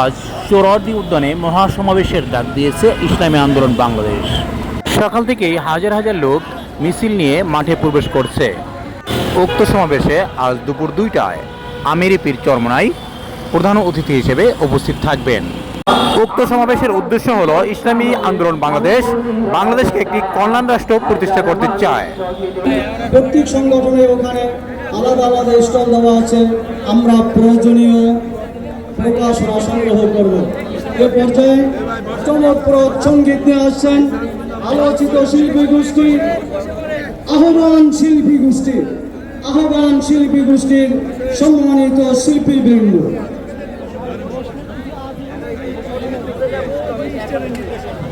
আজ চোরদি উদ্যানে মহাসমাবেশের ডাক দিয়েছে ইসলামী আন্দোলন বাংলাদেশ। সকাল থেকেই হাজার হাজার লোক মিছিল নিয়ে মাঠে প্রবেশ করছে। উক্ত সমাবেশে আজ দুপুর দুইটায় আমিরি পীর চরমনাই প্রধান অতিথি হিসেবে উপস্থিত থাকবেন। উক্ত সমাবেশের উদ্দেশ্য হলো ইসলামী আন্দোলন বাংলাদেশ, বাংলাদেশকে একটি কল্যাণ রাষ্ট্র প্রতিষ্ঠা করতে চায়। প্রত্যেক সংগঠনের ওখানে আলাদা আলাদা স্টল দেওয়া আছে। আমরা প্রয়োজনীয় প্রকাশনা সংগ্রহ করব। এ পর্যায়ে চমকপ্রদ সংগীত নিয়ে আসছেন আলোচিত শিল্পী গোষ্ঠী, আহ্বান শিল্পী গোষ্ঠী, আহ্বান শিল্পী গোষ্ঠীর সম্মানিত শিল্পী বৃন্দ Thank এখন